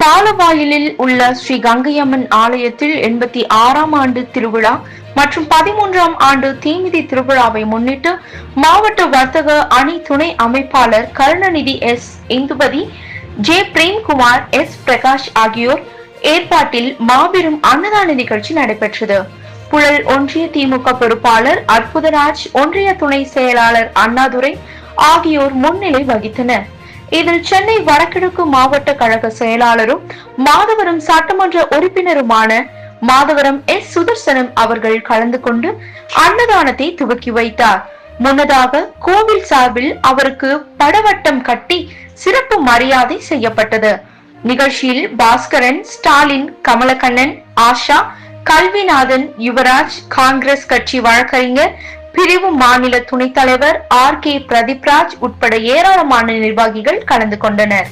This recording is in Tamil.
பாலவாயிலில் உள்ள ஸ்ரீ கங்கையம்மன் ஆலயத்தில் எண்பத்தி ஆறாம் ஆண்டு திருவிழா மற்றும் பதிமூன்றாம் ஆண்டு தீமிதி திருவிழாவை முன்னிட்டு மாவட்ட வர்த்தக அணி துணை அமைப்பாளர் Karunanidhi S Indupathi J Premkumar S Prakash ஆகியோர் ஏற்பாட்டில் மாபெரும் அன்னதான நிகழ்ச்சி நடைபெற்றது. புழல் ஒன்றிய திமுக பொறுப்பாளர் அற்புதராஜ் ஒன்றிய துணை செயலாளர் அண்ணாதுரை ஆகியோர் முன்னிலை வகித்தனர். இதில் சென்னை வடகிழக்கு மாவட்ட கழக செயலாளரும் மாதவரம் சட்டமன்ற உறுப்பினருமான மாதவரம் எஸ். சுதர்சனம் அவர்கள் கலந்து கொண்டு அன்னதானத்தை துவக்கி வைத்தார். முன்னதாக கோவில் சார்பில் அவருக்கு படவட்டம் கட்டி சிறப்பு மரியாதை செய்யப்பட்டது. நிகழ்ச்சியில் பாஸ்கரன் ஸ்டாலின் கமலக்கண்ணன் ஆஷா கல்விநாதன் யுவராஜ் காங்கிரஸ் கட்சி வழக்கறிஞர் பிரிவு மாநில துணைத் தலைவர் ஆர் கே பிரதீப்ராஜ் உட்பட ஏராளமான நிர்வாகிகள் கலந்து கொண்டனர்.